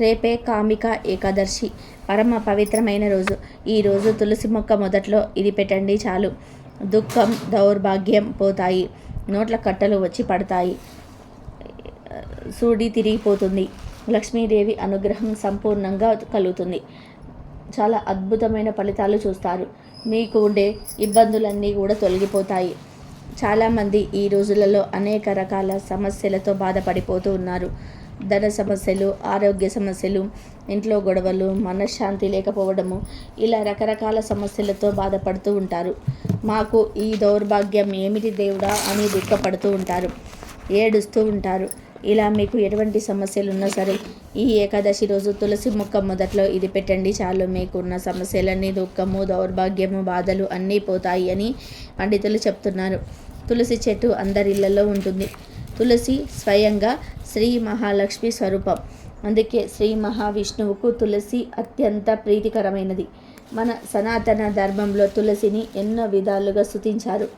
రేపే కామిక ఏకాదశి. పరమ పవిత్రమైన రోజు. ఈ రోజు తులసి మొక్క మొదట్లో ఇది పెట్టండి చాలు. దుఃఖం దౌర్భాగ్యం పోతాయి. నోట్ల కట్టలు వచ్చి పడతాయి. సూడి తిరిగిపోతుంది. లక్ష్మీదేవి అనుగ్రహం సంపూర్ణంగా కలుగుతుంది. చాలా అద్భుతమైన ఫలితాలు చూస్తారు. మీకు ఉండే ఇబ్బందులన్నీ కూడా తొలగిపోతాయి. చాలామంది ఈ రోజులలో అనేక రకాల సమస్యలతో బాధపడిపోతూ ఉన్నారు. ధన సమస్యలు ఆరోగ్య సమస్యలు ఇంట్లో గొడవలు మనశ్శాంతి లేకపోవడము ఇలా రకరకాల సమస్యలతో బాధపడుతూ ఉంటారు. మాకు ఈ దౌర్భాగ్యం ఏమిటి దేవుడా అని దుఃఖపడుతూ ఉంటారు. ఏడుస్తూ ఉంటారు. ఇలా మీకు ఎటువంటి సమస్యలు ఉన్నా సరే ఈ ఏకాదశి రోజు తులసి మొక్క మొదట్లో ఇది పెట్టండి చాలు. మీకున్న సమస్యలన్నీ దుఃఖము దౌర్భాగ్యము బాధలు అన్నీ పోతాయి అని పండితులు చెప్తున్నారు. తులసి చెట్టు అందరిళ్ళలో ఉంటుంది. తులసి స్వయంగా శ్రీ మహాలక్ష్మి స్వరూపం. అందుకే శ్రీ మహావిష్ణువుకు తులసి అత్యంత ప్రీతికరమైనది. మన సనాతన ధర్మంలో తులసిని ఎన్నో విధాలుగా స్థుతించారు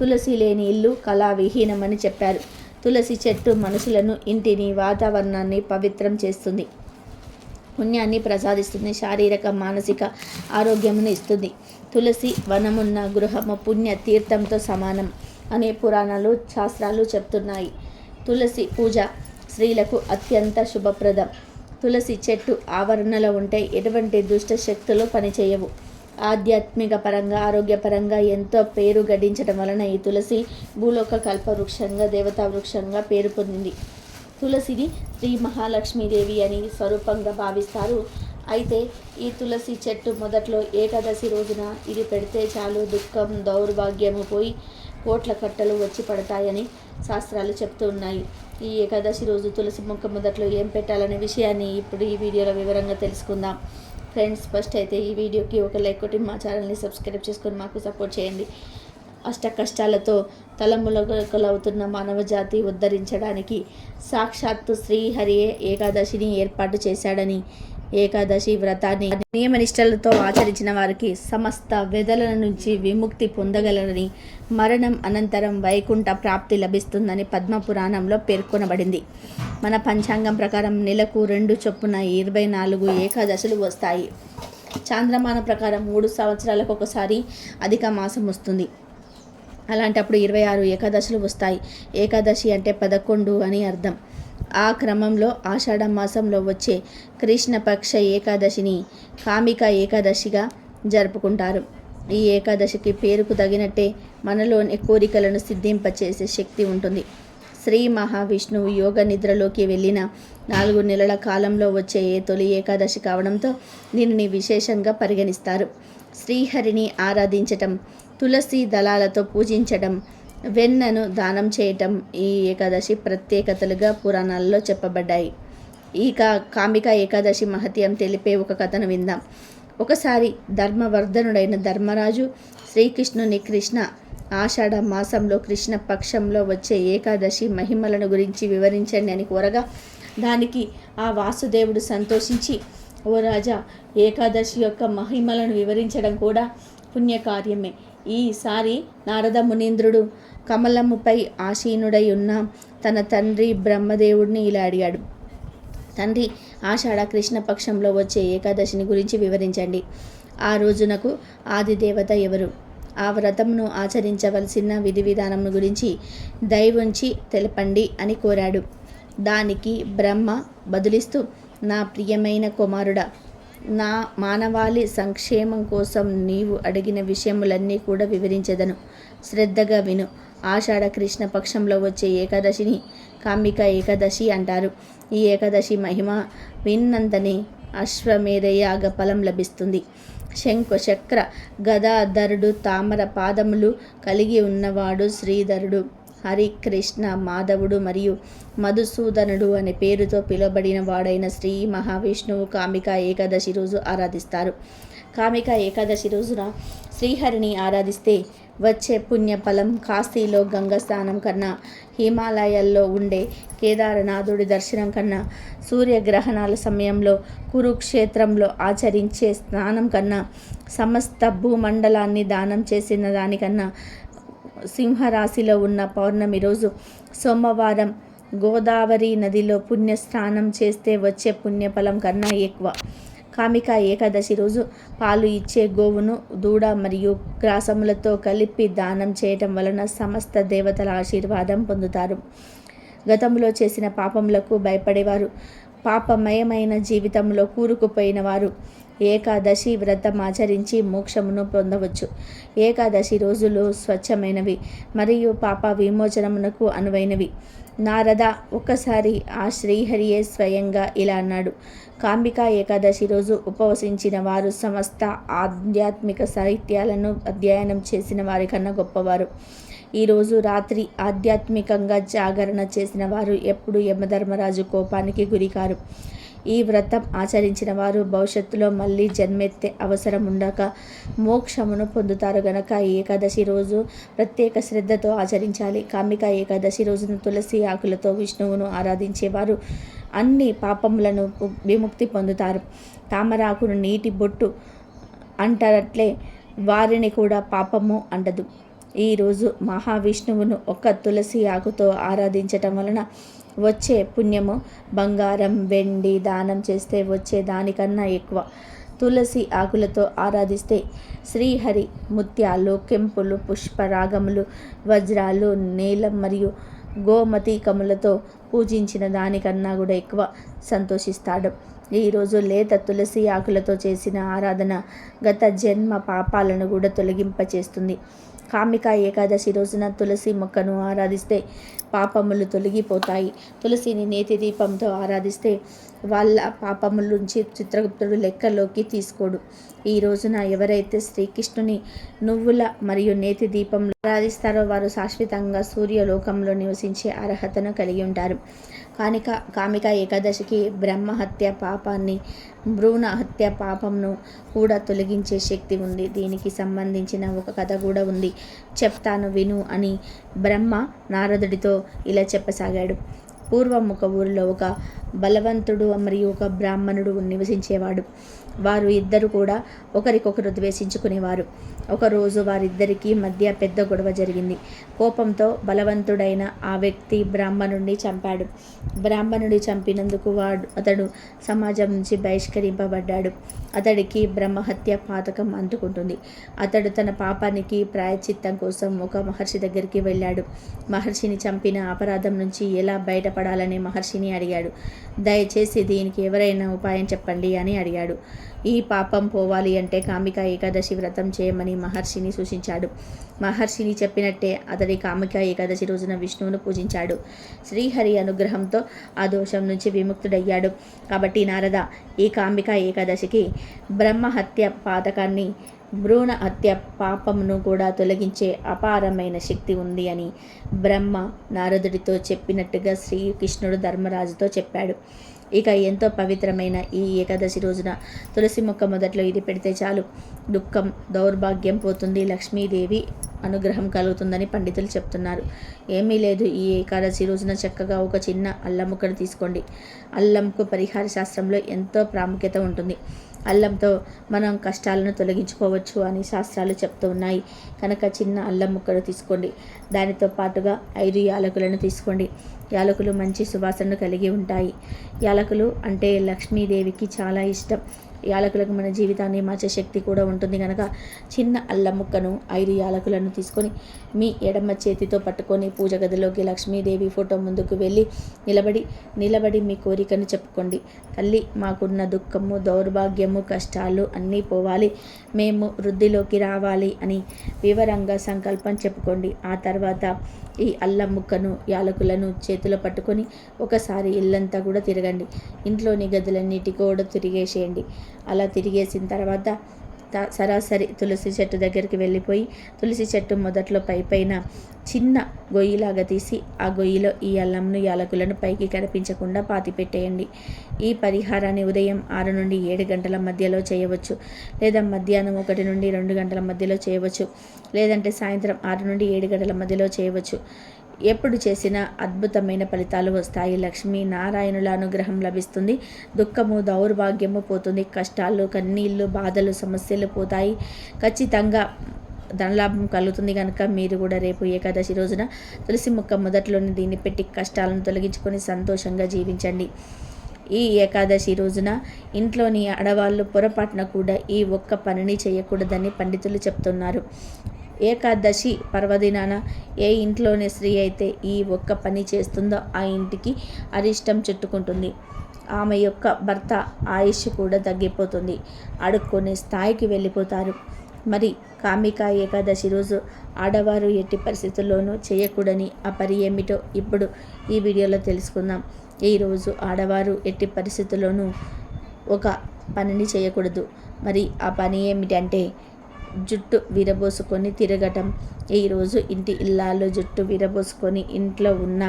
తులసి లేని ఇల్లు కళావిహీనమని చెప్పారు. తులసి చెట్టు మనుషులను ఇంటిని వాతావరణాన్ని పవిత్రం చేస్తుంది. పుణ్యాన్ని ప్రసాదిస్తుంది శారీరక మానసిక ఆరోగ్యమును ఇస్తుంది. తులసి వనమున్న గృహము పుణ్య తీర్థంతో సమానం అనే పురాణాలు శాస్త్రాలు చెప్తున్నాయి. తులసి పూజ స్త్రీలకు అత్యంత శుభప్రదం. తులసి చెట్టు ఆవరణలో ఉంటే ఎటువంటి దుష్ట శక్తులు పనిచేయవు. ఆధ్యాత్మిక పరంగా ఆరోగ్యపరంగా ఎంతో పేరు గడించడం వలన ఈ తులసి భూలోక కల్ప వృక్షంగా దేవతా వృక్షంగా పేరు పొందింది. తులసిని శ్రీ మహాలక్ష్మీదేవి అని స్వరూపంగా భావిస్తారు. అయితే ఈ తులసి చెట్టు మొదట్లో ఏకాదశి రోజున ఇది పెడితే చాలు దుఃఖం దౌర్భాగ్యము పోయి కోట్ల కట్టలు వచ్చి పడతాయని శాస్త్రాలు చెప్తూ ఉన్నాయి. ఈ ఏకాదశి రోజు తులసి మొక్క మొదట్లో ఏం పెట్టాలనే విషయాన్ని ఇప్పుడు ఈ వీడియోలో వివరంగా తెలుసుకుందాం. ఫ్రెండ్స్ ఫస్ట్ అయితే ఈ వీడియోకి ఒక లైక్ కొట్టి మా ఛానల్ని సబ్స్క్రైబ్ చేసుకొని మాకు సపోర్ట్ చేయండి. అష్ట కష్టాలతో తలములకలవుతున్న మానవ జాతి ఉద్ధరించడానికి సాక్షాత్తు శ్రీహరియే ఏకాదశిని ఏర్పాటు చేశాడని ఏకాదశి వ్రతాన్ని నియమనిష్టలతో ఆచరించిన వారికి సమస్త వెదల నుంచి విముక్తి పొందగలరని మరణం అనంతరం వైకుంఠ ప్రాప్తి లభిస్తుందని పద్మపురాణంలో పేర్కొనబడింది. మన పంచాంగం ప్రకారం నెలకు రెండు చొప్పున ఇరవై నాలుగు ఏకాదశులు వస్తాయి. చాంద్రమాన ప్రకారం మూడు సంవత్సరాలకు ఒకసారి అధిక మాసం వస్తుంది. అలాంటప్పుడు ఇరవై ఆరు ఏకాదశులు వస్తాయి. ఏకాదశి అంటే పదకొండు అని అర్థం. ఆ క్రమంలో ఆషాఢ మాసంలో వచ్చే కృష్ణపక్ష ఏకాదశిని కామిక ఏకాదశిగా జరుపుకుంటారు. ఈ ఏకాదశికి పేరుకు తగినట్టే మనలోని కోరికలను సిద్ధింపచేసే శక్తి ఉంటుంది. శ్రీ మహావిష్ణువు యోగ నిద్రలోకి వెళ్ళిన నాలుగు నెలల కాలంలో వచ్చే ఏ తొలి ఏకాదశి కావడంతో దీనిని విశేషంగా పరిగణిస్తారు. శ్రీహరిని ఆరాధించటం తులసి దళాలతో పూజించడం వెన్నను దానం చేయటం ఈ ఏకాదశి ప్రత్యేకతలుగా పురాణాల్లో చెప్పబడ్డాయి. ఈ కా కామిక ఏకాదశి మహత్యం తెలిపే ఒక కథను విందాం. ఒకసారి ధర్మవర్ధనుడైన ధర్మరాజు శ్రీకృష్ణుని కృష్ణ ఆషాఢ మాసంలో కృష్ణ పక్షంలో వచ్చే ఏకాదశి మహిమలను గురించి వివరించండి అని కోరగా దానికి ఆ వాసుదేవుడు సంతోషించి ఓ రాజా ఏకాదశి యొక్క మహిమలను వివరించడం కూడా పుణ్యకార్యమే. ఈసారి నారద మునీంద్రుడు కమలముపై ఆసీనుడై ఉన్న తన తండ్రి బ్రహ్మదేవుడిని ఇలా అడిగాడు. తండ్రి ఆషాఢ కృష్ణపక్షంలో వచ్చే ఏకాదశిని గురించి వివరించండి. ఆ రోజునకు ఆదిదేవత ఎవరు? ఆ వ్రతంను ఆచరించవలసిన విధి విధానం గురించి దయవుంచి తెలపండి అని కోరాడు. దానికి బ్రహ్మ బదులిస్తూ నా ప్రియమైన కుమారుడా నా మానవాళి సంక్షేమం కోసం నీవు అడిగిన విషయములన్నీ కూడా వివరించదను. శ్రద్ధగా విను. ఆషాఢ కృష్ణ పక్షంలో వచ్చే ఏకాదశిని కామిక ఏకాదశి అంటారు. ఈ ఏకాదశి మహిమ విన్నంతనే అశ్వమేధయాగ ఫలం లభిస్తుంది. శంకు చక్ర గదాధరుడు తామర పాదములు కలిగి ఉన్నవాడు శ్రీధరుడు హరికృష్ణ మాధవుడు మరియు మధుసూదనుడు అనే పేరుతో పిలువబడిన వాడైన శ్రీ మహావిష్ణువు కామిక ఏకాదశి రోజు ఆరాధిస్తారు. కామిక ఏకాదశి రోజున శ్రీహరిని ఆరాధిస్తే వచ్చే పుణ్యఫలం కాశీలో గంగ స్నానం కన్నా హిమాలయాల్లో ఉండే కేదారనాథుడి దర్శనం కన్నా సూర్యగ్రహణాల సమయంలో కురుక్షేత్రంలో ఆచరించే స్నానం కన్నా సమస్త భూమండలాన్ని దానం చేసిన దానికన్నా సింహరాశిలో ఉన్న పౌర్ణమి రోజు సోమవారం గోదావరి నదిలో పుణ్యస్నానం చేస్తే వచ్చే పుణ్యఫలం కన్నా ఎక్కువ. కామిక ఏకాదశి రోజు పాలు ఇచ్చే గోవును దూడ మరియు గ్రాసములతో కలిపి దానం చేయటం వలన సమస్త దేవతల ఆశీర్వాదం పొందుతారు. గతంలో చేసిన పాపములకు భయపడేవారు. పాపమయమైన జీవితంలో కూరుకుపోయిన వారు. ఏకాదశి వ్రతం ఆచరించి మోక్షమును పొందవచ్చు. ఏకాదశి రోజులు స్వచ్ఛమైనవి మరియు పాప విమోచనమునకు అనువైనవి. నారద ఒక్కసారి ఆ శ్రీహరియే స్వయంగా ఇలా అన్నాడు. కాంబిక ఏకాదశి రోజు ఉపవసించిన వారు సమస్త ఆధ్యాత్మిక సాహిత్యాలను అధ్యయనం చేసిన వారి కన్నా గొప్పవారు. ఈరోజు రాత్రి ఆధ్యాత్మికంగా జాగరణ చేసిన వారు ఎప్పుడు యమధర్మరాజు కోపానికి గురికారు. ఈ వ్రతం ఆచరించిన వారు భవిష్యత్తులో మళ్ళీ జన్మెత్తే అవసరం ఉండక మోక్షమును పొందుతారు గనక ఏకాదశి రోజు ప్రత్యేక శ్రద్ధతో ఆచరించాలి. కామిక ఏకాదశి రోజున తులసి ఆకులతో విష్ణువును ఆరాధించేవారు అన్ని పాపములను విముక్తి పొందుతారు. తామరాకును నీటి బొట్టు అంటారట్లే వారిని కూడా పాపము అంటదు. ఈరోజు మహావిష్ణువును ఒక తులసి ఆకుతో ఆరాధించటం వలన వచ్చే పుణ్యము. బంగారం వెండి దానం చేస్తే వచ్చే దానికన్నా ఎక్కువ. తులసి ఆకులతో ఆరాధిస్తే శ్రీహరి ముత్యాలు కెంపులు పుష్పరాగములు వజ్రాలు నీలం మరియు గోమతీకములతో పూజించిన దానికన్నా కూడా ఎక్కువ సంతోషిస్తాడు. ఈరోజు లేత తులసి ఆకులతో చేసిన ఆరాధన గత జన్మ పాపాలను కూడా తొలగింపచేస్తుంది. కామిక ఏకాదశి రోజున తులసి మొక్కను ఆరాధిస్తే పాపములు తొలగిపోతాయి. తులసిని నేతి దీపంతో ఆరాధిస్తే వాళ్ళ పాపముల నుంచి చిత్రగుప్తుడు లెక్కలోకి తీసుకోడు. ఈ రోజున ఎవరైతే శ్రీకృష్ణుని నువ్వుల మరియు నేతి దీపంలో ఆరాధిస్తారో వారు శాశ్వతంగా సూర్యలోకంలో నివసించే అర్హతను కలిగి ఉంటారు. కానిక కామిక ఏకాదశికి బ్రహ్మహత్య పాపాన్ని భ్రూణ హత్య పాపంను కూడా తొలగించే శక్తి ఉంది. దీనికి సంబంధించిన ఒక కథ కూడా ఉంది. చెప్తాను విను అని బ్రహ్మ నారదుడితో ఇలా చెప్పసాగాడు. పూర్వం ఒక ఊరిలో ఒక బలవంతుడు మరియు ఒక బ్రాహ్మణుడు నివసించేవాడు. వారు ఇద్దరు కూడా ఒకరికొకరు ద్వేషించుకునేవారు. ఒకరోజు వారిద్దరికీ మధ్య పెద్ద గొడవ జరిగింది. కోపంతో బలవంతుడైన ఆ వ్యక్తి బ్రాహ్మణుడిని చంపాడు. బ్రాహ్మణుడి చంపినందుకు వాడు అతడు సమాజం నుంచి బహిష్కరింపబడ్డాడు. అతడికి బ్రహ్మహత్య పాతకం అంటుకుంటుంది అతడు తన పాపానికి ప్రాయచిత్తం కోసం ఒక మహర్షి దగ్గరికి వెళ్ళాడు. మహర్షిని చంపిన అపరాధం నుంచి ఎలా బయటపడాలని మహర్షిని అడిగాడు. దయచేసి దీనికి ఎవరైనా ఉపాయం చెప్పండి అని అడిగాడు. ఈ పాపం పోవాలి అంటే కామిక ఏకాదశి వ్రతం చేయమని మహర్షిని సూచించాడు. మహర్షిని చెప్పినట్టే అతడి కామిక ఏకాదశి రోజున విష్ణువును పూజించాడు. శ్రీహరి అనుగ్రహంతో ఆ దోషం నుంచి విముక్తుడయ్యాడు. కాబట్టి నారద ఈ కామిక ఏకాదశికి బ్రహ్మహత్య పాతకాన్ని భ్రూణ హత్య పాపమును కూడా తొలగించే అపారమైన శక్తి ఉంది అని బ్రహ్మ నారదుడితో చెప్పినట్టుగా శ్రీకృష్ణుడు ధర్మరాజుతో చెప్పాడు. ఇక ఎంతో పవిత్రమైన ఈ ఏకాదశి రోజున తులసి మొక్క మొదట్లో ఇది పెడితే చాలు. దుఃఖం దౌర్భాగ్యం పోతుంది. లక్ష్మీదేవి అనుగ్రహం కలుగుతుందని పండితులు చెప్తున్నారు. ఏమీ లేదు. ఈ ఏకాదశి రోజున చక్కగా ఒక చిన్న అల్లం ముక్కను తీసుకోండి. అల్లంకు పరిహార శాస్త్రంలో ఎంతో ప్రాముఖ్యత ఉంటుంది. అల్లంతో మనం కష్టాలను తొలగించుకోవచ్చు అని శాస్త్రాలు చెప్తూ ఉన్నాయి. కనుక చిన్న అల్లం ముక్కలు తీసుకోండి. దానితో పాటుగా ఐదు యాలకులను తీసుకోండి. యాలకులు మంచి సువాసనను కలిగి ఉంటాయి. యాలకులు అంటే లక్ష్మీదేవికి చాలా ఇష్టం. యాలకులకు మన జీవితాన్ని మార్చే శక్తి కూడా ఉంటుంది. కనుక చిన్న అల్లం ముక్కను ఐదు యాలకులను తీసుకొని మీ ఎడమ చేతితో పట్టుకొని పూజ గదిలోకి లక్ష్మీదేవి ఫోటో ముందుకు వెళ్ళి నిలబడి నిలబడి మీ కోరికను చెప్పుకోండి. తల్లి మాకున్న దుఃఖము దౌర్భాగ్యము కష్టాలు అన్నీ పోవాలి. మేము వృద్ధిలోకి రావాలి అని వివరంగా సంకల్పం చెప్పుకోండి. ఆ తర్వాత ఈ అల్లం ముక్కను యాలకులను చేతిలో పట్టుకొని ఒకసారి ఇల్లంతా కూడా తిరగండి. ఇంట్లోని గదులన్నిటి కూడా తిరిగేసేయండి. అలా తిరిగేసిన తర్వాత సరాసరి తులసి చెట్టు దగ్గరికి వెళ్ళిపోయి తులసి చెట్టు మొదట్లో పై పైన చిన్న గొయ్యిలాగా తీసి ఆ గొయ్యిలో ఈ అల్లంను యాలకులను పైకి కనిపించకుండా పాతి పెట్టేయండి. ఈ పరిహారాన్ని ఉదయం ఆరు నుండి ఏడు గంటల మధ్యలో చేయవచ్చు లేదా మధ్యాహ్నం ఒకటి నుండి రెండు గంటల మధ్యలో చేయవచ్చు లేదంటే సాయంత్రం ఆరు నుండి ఏడు గంటల మధ్యలో చేయవచ్చు. ఎప్పుడు చేసినా అద్భుతమైన ఫలితాలు వస్తాయి. లక్ష్మీ నారాయణుల అనుగ్రహం లభిస్తుంది. దుఃఖము దౌర్భాగ్యము పోతుంది. కష్టాలు కన్నీళ్ళు బాధలు సమస్యలు పోతాయి. ఖచ్చితంగా ధనలాభం కలుగుతుంది కనుక మీరు కూడా రేపు ఏకాదశి రోజున తులసి మొక్క మొదట్లోనే దీన్ని పెట్టి కష్టాలను తొలగించుకొని సంతోషంగా జీవించండి. ఈ ఏకాదశి రోజున ఇంట్లోని ఆడవాళ్ళు పొరపాటున కూడా ఈ ఒక్క పనిని చేయకూడదని పండితులు చెప్తున్నారు. ఏకాదశి పర్వదినాన ఏ ఇంట్లోనే స్త్రీ అయితే ఈ ఒక్క పని చేస్తుందో ఆ ఇంటికి అరిష్టం చుట్టుకుంటుంది. ఆమె యొక్క భర్త ఆయుష్ కూడా తగ్గిపోతుంది. అడుక్కునే స్థాయికి వెళ్ళిపోతారు. మరి కామిక ఏకాదశి రోజు ఆడవారు ఎట్టి పరిస్థితుల్లోనూ చేయకూడని ఆ పని ఏమిటో ఇప్పుడు ఈ వీడియోలో తెలుసుకుందాం. ఈరోజు ఆడవారు ఎట్టి పరిస్థితుల్లోనూ ఒక పనిని చేయకూడదు. మరి ఆ పని ఏమిటంటే జుట్టు విరబోసుకొని తిరగటం. ఈరోజు ఇంటి ఇల్లాల్లో జుట్టు విరబోసుకొని ఇంట్లో ఉన్న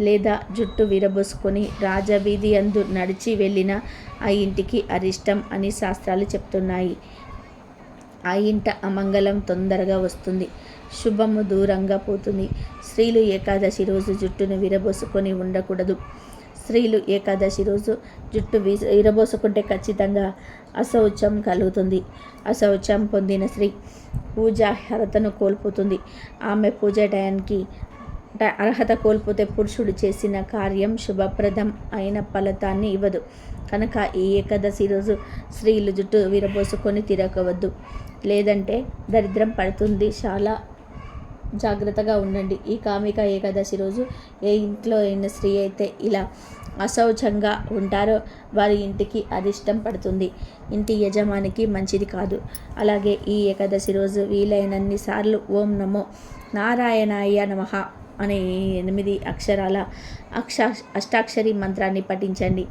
లేదా జుట్టు విరబోసుకొని రాజవీధి అందు నడిచి వెళ్ళిన ఆ ఇంటికి అరిష్టం అని శాస్త్రాలు చెప్తున్నాయి. ఆ ఇంట అమంగళం తొందరగా వస్తుంది. శుభము దూరంగా పోతుంది. స్త్రీలు ఏకాదశి రోజు జుట్టును విరబోసుకొని ఉండకూడదు. స్త్రీలు ఏకాదశి రోజు జుట్టు విరబోసుకుంటే ఖచ్చితంగా అశౌచం కలుగుతుంది. అశౌచం పొందిన స్త్రీ పూజ అర్హతను కోల్పోతుంది. ఆమె పూజ టయానికి అర్హత కోల్పోతే పురుషుడు చేసిన కార్యం శుభప్రదం అయిన ఫలితాన్ని ఇవ్వదు. కనుక ఈ ఏకాదశి రోజు స్త్రీలు జుట్టు విరబోసుకొని తిరగవద్దు. లేదంటే దరిద్రం పడుతుంది. చాలా జాగ్రత్తగా ఉండండి. ఈ కామిక ఏకాదశి రోజు ఏ ఇంట్లో అయిన స్త్రీ అయితే ఇలా అశౌచంగా ఉంటారో వారి ఇంటికి అదిష్టం పడుతుంది. ఇంటి యజమానికి మంచిది కాదు. అలాగే ఈ ఏకాదశి రోజు వీలైనన్ని సార్లు ఓం నమో నారాయణాయ నమ అనే ఎనిమిది అక్షరాల అక్ష అష్టాక్షరి మంత్రాన్ని పఠించండి.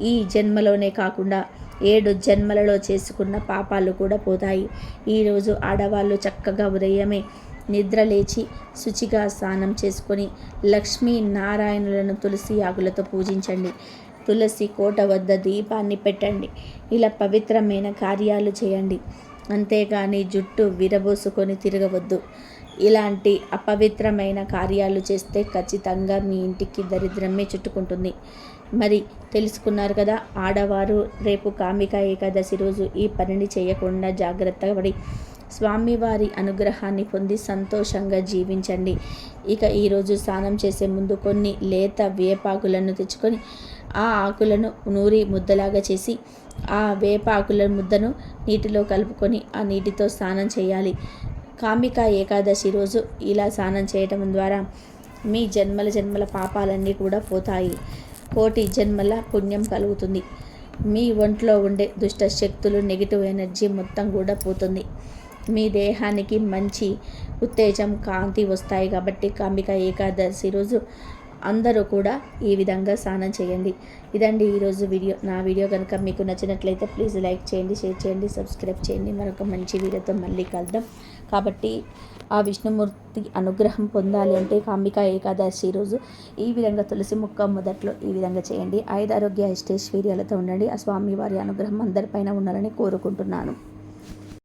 ఈ జన్మలోనే కాకుండా ఏడు జన్మలలో చేసుకున్న పాపాలు కూడా పోతాయి. ఈరోజు ఆడవాళ్ళు చక్కగా ఉదయమే నిద్ర లేచి శుచిగా స్నానం చేసుకొని లక్ష్మీ నారాయణులను తులసి ఆకులతో పూజించండి. తులసి కోట వద్ద దీపాన్ని పెట్టండి. ఇలా పవిత్రమైన కార్యాలు చేయండి. అంతేగాని జుట్టు విరబోసుకొని తిరగవద్దు. ఇలాంటి అపవిత్రమైన కార్యాలు చేస్తే ఖచ్చితంగా మీ ఇంటికి దరిద్రమే చుట్టుకుంటుంది. మరి తెలుసుకున్నారు కదా ఆడవారు రేపు కామిక ఏకాదశి రోజు ఈ పనిని చేయకుండా జాగ్రత్తగా పడి స్వామివారి అనుగ్రహాన్ని పొంది సంతోషంగా జీవించండి. ఇక ఈరోజు స్నానం చేసే ముందు కొన్ని లేత వేపాకులను తెచ్చుకొని ఆ ఆకులను నూరి ముద్దలాగా చేసి ఆ వేపాకుల ముద్దను నీటిలో కలుపుకొని ఆ నీటితో స్నానం చేయాలి. కామిక ఏకాదశి రోజు ఇలా స్నానం చేయటం ద్వారా మీ జన్మల జన్మల పాపాలన్నీ కూడా పోతాయి. కోటి జన్మల పుణ్యం కలుగుతుంది. మీ ఒంట్లో ఉండే దుష్ట శక్తులు నెగిటివ్ ఎనర్జీ మొత్తం కూడా పోతుంది. మీ దేహానికి మంచి ఉత్తేజం కాంతి వస్తాయి కాబట్టి కాంబిక ఏకాదశి రోజు అందరూ కూడా ఈ విధంగా స్నానం చేయండి. ఇదండి ఈరోజు వీడియో. నా వీడియో కనుక మీకు నచ్చినట్లయితే ప్లీజ్ లైక్ చేయండి షేర్ చేయండి సబ్స్క్రైబ్ చేయండి. మరొక మంచి వీడియోతో మళ్ళీ కలుద్దాం. కాబట్టి ఆ విష్ణుమూర్తి అనుగ్రహం పొందాలి అంటే కాంబిక ఏకాదశి రోజు ఈ విధంగా తులసి ముక్క మొదట్లో ఈ విధంగా చేయండి. ఐదారోగ్య ఇష్టేశ్వర్యాలతో ఉండండి. ఆ స్వామి వారి అనుగ్రహం అందరిపైన ఉండాలని కోరుకుంటున్నాను.